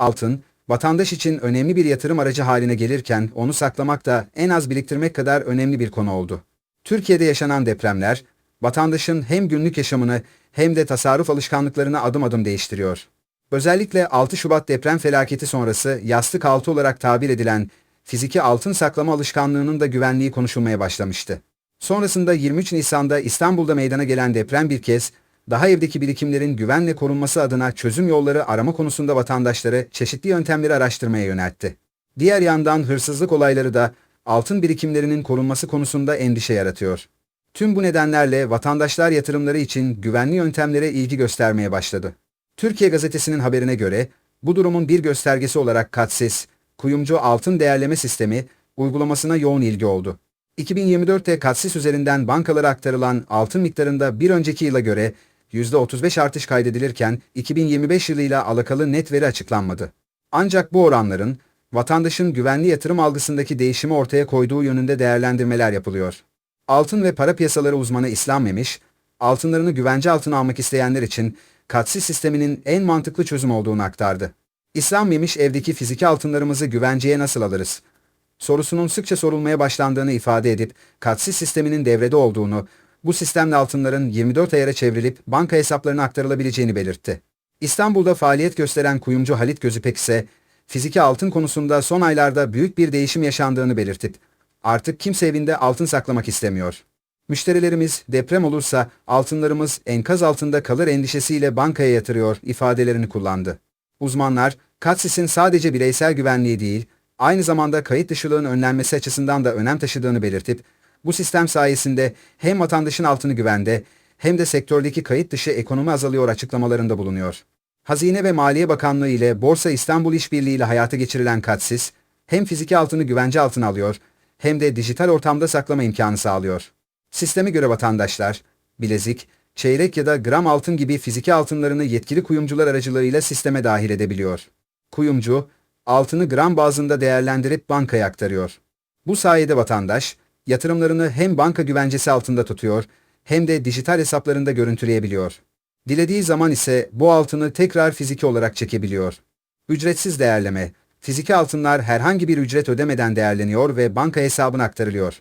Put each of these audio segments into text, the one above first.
Altın, vatandaş için önemli bir yatırım aracı haline gelirken onu saklamak da en az biriktirmek kadar önemli bir konu oldu. Türkiye'de yaşanan depremler, vatandaşın hem günlük yaşamını hem de tasarruf alışkanlıklarını adım adım değiştiriyor. Özellikle 6 Şubat deprem felaketi sonrası yastık altı olarak tabir edilen fiziki altın saklama alışkanlığının da güvenliği konuşulmaya başlamıştı. Sonrasında 23 Nisan'da İstanbul'da meydana gelen deprem bir kez daha evdeki birikimlerin güvenle korunması adına çözüm yolları arama konusunda vatandaşları çeşitli yöntemleri araştırmaya yöneltti. Diğer yandan hırsızlık olayları da altın birikimlerinin korunması konusunda endişe yaratıyor. Tüm bu nedenlerle vatandaşlar yatırımları için güvenli yöntemlere ilgi göstermeye başladı. Türkiye Gazetesi'nin haberine göre bu durumun bir göstergesi olarak Katsis, kuyumcu altın değerleme sistemi uygulamasına yoğun ilgi oldu. 2024'te Katsis üzerinden bankalara aktarılan altın miktarında bir önceki yıla göre %35 artış kaydedilirken 2025 yılıyla alakalı net veri açıklanmadı. Ancak bu oranların vatandaşın güvenli yatırım algısındaki değişimi ortaya koyduğu yönünde değerlendirmeler yapılıyor. Altın ve para piyasaları uzmanı İslam Memiş, altınlarını güvence altına almak isteyenler için katsi sisteminin en mantıklı çözüm olduğunu aktardı. İslam Memiş evdeki fiziki altınlarımızı güvenceye nasıl alırız? Sorusunun sıkça sorulmaya başlandığını ifade edip katsi sisteminin devrede olduğunu, bu sistemle altınların 24 ayara çevrilip banka hesaplarına aktarılabileceğini belirtti. İstanbul'da faaliyet gösteren kuyumcu Halit Gözüpek ise fiziki altın konusunda son aylarda büyük bir değişim yaşandığını belirtip artık kimse evinde altın saklamak istemiyor. Müşterilerimiz deprem olursa altınlarımız enkaz altında kalır endişesiyle bankaya yatırıyor ifadelerini kullandı. Uzmanlar, Katsis'in sadece bireysel güvenliği değil, aynı zamanda kayıt dışılığın önlenmesi açısından da önem taşıdığını belirtip, bu sistem sayesinde hem vatandaşın altını güvende hem de sektördeki kayıt dışı ekonomi azalıyor açıklamalarında bulunuyor. Hazine ve Maliye Bakanlığı ile Borsa İstanbul İşbirliği ile hayata geçirilen Katsis, hem fiziki altını güvence altına alıyor hem de dijital ortamda saklama imkanı sağlıyor. Sisteme göre vatandaşlar, bilezik, çeyrek ya da gram altın gibi fiziki altınlarını yetkili kuyumcular aracılığıyla sisteme dahil edebiliyor. Kuyumcu, altını gram bazında değerlendirip bankaya aktarıyor. Bu sayede vatandaş, yatırımlarını hem banka güvencesi altında tutuyor hem de dijital hesaplarında görüntüleyebiliyor. Dilediği zaman ise bu altını tekrar fiziki olarak çekebiliyor. Ücretsiz değerleme, fiziki altınlar herhangi bir ücret ödemeden değerleniyor ve banka hesabına aktarılıyor.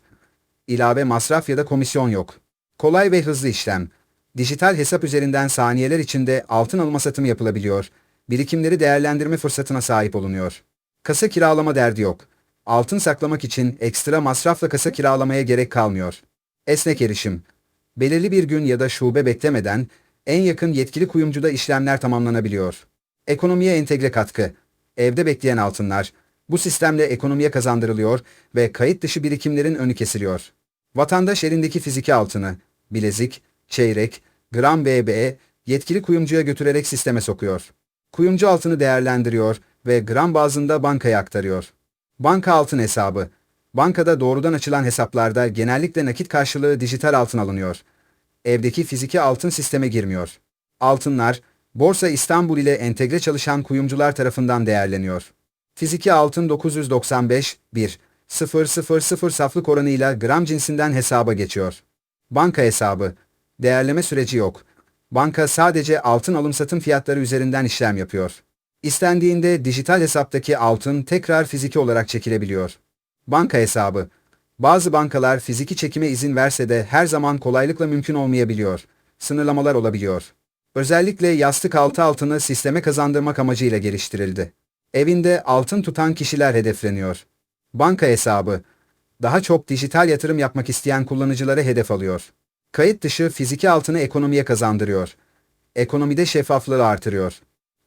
İlave masraf ya da komisyon yok. Kolay ve hızlı işlem. Dijital hesap üzerinden saniyeler içinde altın alma satımı yapılabiliyor. Birikimleri değerlendirme fırsatına sahip olunuyor. Kasa kiralama derdi yok. Altın saklamak için ekstra masrafla kasa kiralamaya gerek kalmıyor. Esnek erişim. Belirli bir gün ya da şube beklemeden en yakın yetkili kuyumcuda işlemler tamamlanabiliyor. Ekonomiye entegre katkı. Evde bekleyen altınlar. Bu sistemle ekonomiye kazandırılıyor ve kayıt dışı birikimlerin önü kesiliyor. Vatandaş elindeki fiziki altını, bilezik, çeyrek, gram BB yetkili kuyumcuya götürerek sisteme sokuyor. Kuyumcu altını değerlendiriyor ve gram bazında bankaya aktarıyor. Banka altın hesabı. Bankada doğrudan açılan hesaplarda genellikle nakit karşılığı dijital altın alınıyor. Evdeki fiziki altın sisteme girmiyor. Altınlar, Borsa İstanbul ile entegre çalışan kuyumcular tarafından değerleniyor. Fiziki altın 995, 1, 000 saflık oranıyla gram cinsinden hesaba geçiyor. Banka hesabı. Değerleme süreci yok. Banka sadece altın alım-satım fiyatları üzerinden işlem yapıyor. İstendiğinde dijital hesaptaki altın tekrar fiziki olarak çekilebiliyor. Banka hesabı. Bazı bankalar fiziki çekime izin verse de her zaman kolaylıkla mümkün olmayabiliyor. Sınırlamalar olabiliyor. Özellikle yastık altı altını sisteme kazandırmak amacıyla geliştirildi. Evinde altın tutan kişiler hedefleniyor. Banka hesabı. Daha çok dijital yatırım yapmak isteyen kullanıcıları hedef alıyor. Kayıt dışı fiziki altını ekonomiye kazandırıyor. Ekonomide şeffaflığı artırıyor.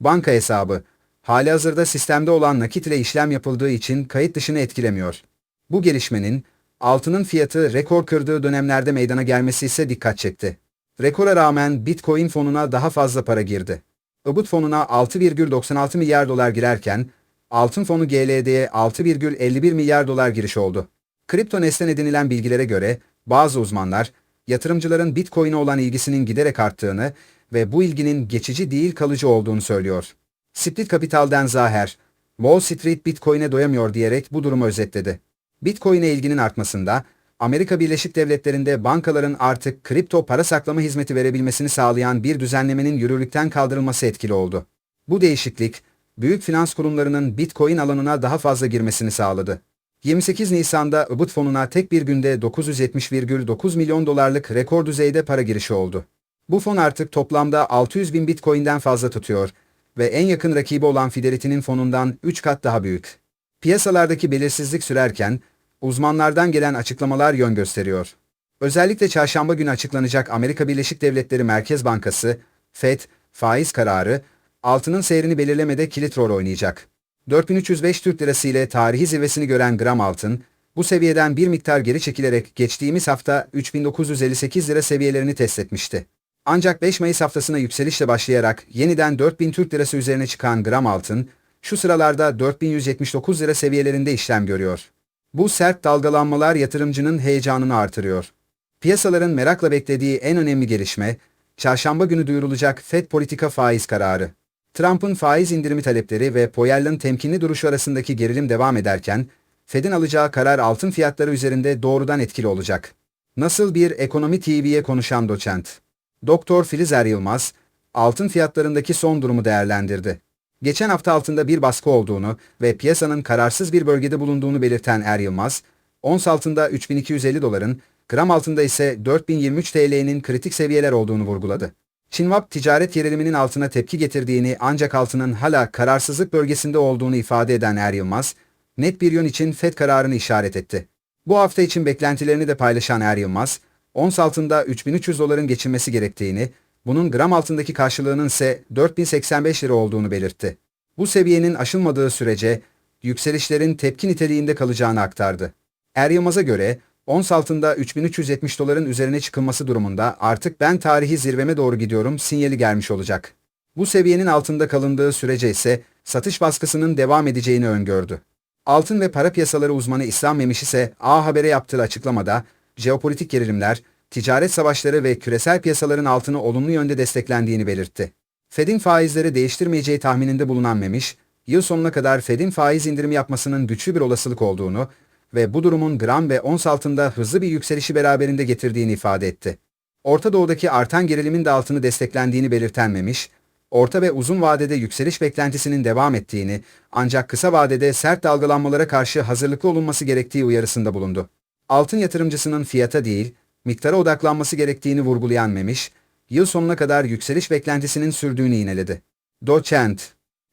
Banka hesabı. Halihazırda sistemde olan nakit ile işlem yapıldığı için kayıt dışını etkilemiyor. Bu gelişmenin altının fiyatı rekor kırdığı dönemlerde meydana gelmesi ise dikkat çekti. Rekora rağmen Bitcoin fonuna daha fazla para girdi. IBUT fonuna 6,96 milyar dolar girerken altın fonu GLD'ye 6,51 milyar dolar giriş oldu. Kripto neslen edinilen bilgilere göre bazı uzmanlar yatırımcıların Bitcoin'e olan ilgisinin giderek arttığını ve bu ilginin geçici değil kalıcı olduğunu söylüyor. Split Capital'den Zaher, Wall Street Bitcoin'e doyamıyor diyerek bu durumu özetledi. Bitcoin'e ilginin artmasında Amerika Birleşik Devletleri'nde bankaların artık kripto para saklama hizmeti verebilmesini sağlayan bir düzenlemenin yürürlükten kaldırılması etkili oldu. Bu değişiklik, büyük finans kurumlarının Bitcoin alanına daha fazla girmesini sağladı. 28 Nisan'da IBIT fonuna tek bir günde 970,9 milyon dolarlık rekor düzeyde para girişi oldu. Bu fon artık toplamda 600 bin Bitcoin'den fazla tutuyor ve en yakın rakibi olan Fidelity'nin fonundan 3 kat daha büyük. Piyasalardaki belirsizlik sürerken, uzmanlardan gelen açıklamalar yön gösteriyor. Özellikle çarşamba günü açıklanacak Amerika Birleşik Devletleri Merkez Bankası, FED, faiz kararı, altının seyrini belirlemede kilit rol oynayacak. 4305 Türk Lirası ile tarihi zirvesini gören gram altın, bu seviyeden bir miktar geri çekilerek geçtiğimiz hafta 3958 lira seviyelerini test etmişti. Ancak 5 Mayıs haftasına yükselişle başlayarak yeniden 4000 Türk Lirası üzerine çıkan gram altın, şu sıralarda 4179 lira seviyelerinde işlem görüyor. Bu sert dalgalanmalar yatırımcının heyecanını artırıyor. Piyasaların merakla beklediği en önemli gelişme, çarşamba günü duyurulacak FED politika faiz kararı. Trump'ın faiz indirimi talepleri ve Powell'ın temkinli duruşu arasındaki gerilim devam ederken, Fed'in alacağı karar altın fiyatları üzerinde doğrudan etkili olacak. Nasıl bir ekonomi TV'ye konuşan doçent. Doktor Filiz Er Yılmaz, altın fiyatlarındaki son durumu değerlendirdi. Geçen hafta altında bir baskı olduğunu ve piyasanın kararsız bir bölgede bulunduğunu belirten Er Yılmaz, ons altında 3250 doların, gram altında ise 4023 TL'nin kritik seviyeler olduğunu vurguladı. Çinvap ticaret geriliminin altına tepki getirdiğini ancak altının hala kararsızlık bölgesinde olduğunu ifade eden Er Yılmaz, net bir yön için FED kararını işaret etti. Bu hafta için beklentilerini de paylaşan Er Yılmaz, ons altında 3300 doların geçilmesi gerektiğini, bunun gram altındaki karşılığının ise 4085 lira olduğunu belirtti. Bu seviyenin aşılmadığı sürece yükselişlerin tepki niteliğinde kalacağını aktardı. Er Yılmaz'a göre ons altında 3370 doların üzerine çıkılması durumunda artık ben tarihi zirveme doğru gidiyorum sinyali gelmiş olacak. Bu seviyenin altında kalındığı sürece ise satış baskısının devam edeceğini öngördü. Altın ve para piyasaları uzmanı İslam Memiş ise A Haber'e yaptığı açıklamada, jeopolitik gerilimler, ticaret savaşları ve küresel piyasaların altını olumlu yönde desteklendiğini belirtti. Fed'in faizleri değiştirmeyeceği tahmininde bulunan Memiş, yıl sonuna kadar Fed'in faiz indirimi yapmasının güçlü bir olasılık olduğunu ve bu durumun gram ve ons altında hızlı bir yükselişi beraberinde getirdiğini ifade etti. Orta Doğu'daki artan gerilimin de altını desteklendiğini belirten Memiş, orta ve uzun vadede yükseliş beklentisinin devam ettiğini ancak kısa vadede sert dalgalanmalara karşı hazırlıklı olunması gerektiği uyarısında bulundu. Altın yatırımcısının fiyata değil, miktara odaklanması gerektiğini vurgulayan Memiş, yıl sonuna kadar yükseliş beklentisinin sürdüğünü ineledi. Doçent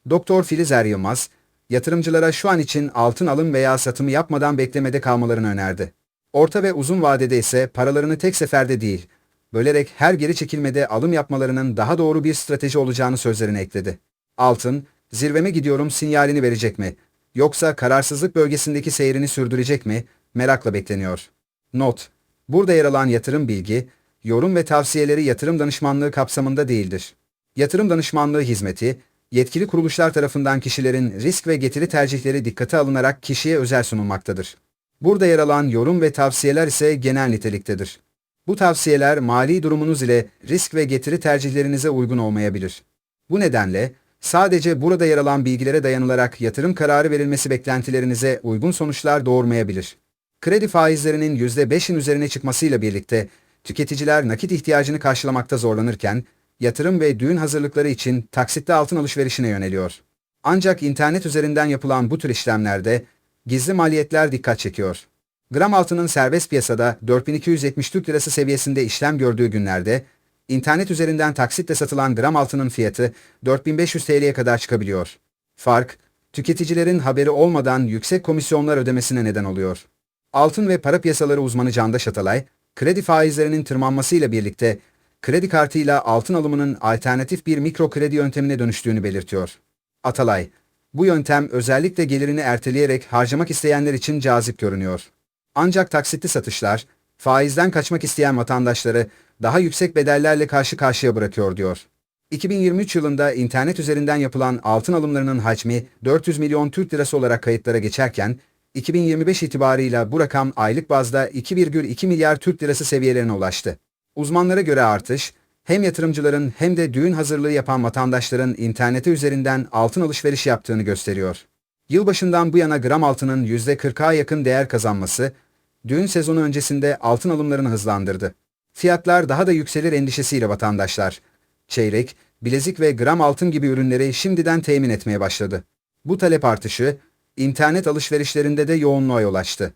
Doktor Filiz Er Yılmaz, yatırımcılara şu an için altın alım veya satımı yapmadan beklemede kalmalarını önerdi. Orta ve uzun vadede ise paralarını tek seferde değil, bölerek her geri çekilmede alım yapmalarının daha doğru bir strateji olacağını sözlerine ekledi. Altın, zirveme gidiyorum sinyalini verecek mi? Yoksa kararsızlık bölgesindeki seyrini sürdürecek mi? Merakla bekleniyor. Not, burada yer alan yatırım bilgi, yorum ve tavsiyeleri yatırım danışmanlığı kapsamında değildir. Yatırım danışmanlığı hizmeti, yetkili kuruluşlar tarafından kişilerin risk ve getiri tercihleri dikkate alınarak kişiye özel sunulmaktadır. Burada yer alan yorum ve tavsiyeler ise genel niteliktedir. Bu tavsiyeler mali durumunuz ile risk ve getiri tercihlerinize uygun olmayabilir. Bu nedenle sadece burada yer alan bilgilere dayanılarak yatırım kararı verilmesi beklentilerinize uygun sonuçlar doğurmayabilir. Kredi faizlerinin %5'in üzerine çıkmasıyla birlikte tüketiciler nakit ihtiyacını karşılamakta zorlanırken yatırım ve düğün hazırlıkları için taksitle altın alışverişine yöneliyor. Ancak internet üzerinden yapılan bu tür işlemlerde gizli maliyetler dikkat çekiyor. Gram altının serbest piyasada 4270 Türk Lirası seviyesinde işlem gördüğü günlerde, internet üzerinden taksitle satılan gram altının fiyatı 4500 TL'ye kadar çıkabiliyor. Fark, tüketicilerin haberi olmadan yüksek komisyonlar ödemesine neden oluyor. Altın ve para piyasaları uzmanı Candaş Atalay, kredi faizlerinin tırmanmasıyla birlikte kredi kartıyla altın alımının alternatif bir mikro kredi yöntemine dönüştüğünü belirtiyor. Atalay, bu yöntem özellikle gelirini erteleyerek harcamak isteyenler için cazip görünüyor. Ancak taksitli satışlar, faizden kaçmak isteyen vatandaşları daha yüksek bedellerle karşı karşıya bırakıyor diyor. 2023 yılında internet üzerinden yapılan altın alımlarının hacmi 400 milyon Türk lirası olarak kayıtlara geçerken, 2025 itibarıyla bu rakam aylık bazda 2,2 milyar Türk lirası seviyelerine ulaştı. Uzmanlara göre artış, hem yatırımcıların hem de düğün hazırlığı yapan vatandaşların interneti üzerinden altın alışveriş yaptığını gösteriyor. Yılbaşından bu yana gram altının %40'a yakın değer kazanması, düğün sezonu öncesinde altın alımlarını hızlandırdı. Fiyatlar daha da yükselir endişesiyle vatandaşlar, çeyrek, bilezik ve gram altın gibi ürünleri şimdiden temin etmeye başladı. Bu talep artışı, internet alışverişlerinde de yoğunluğa yol açtı.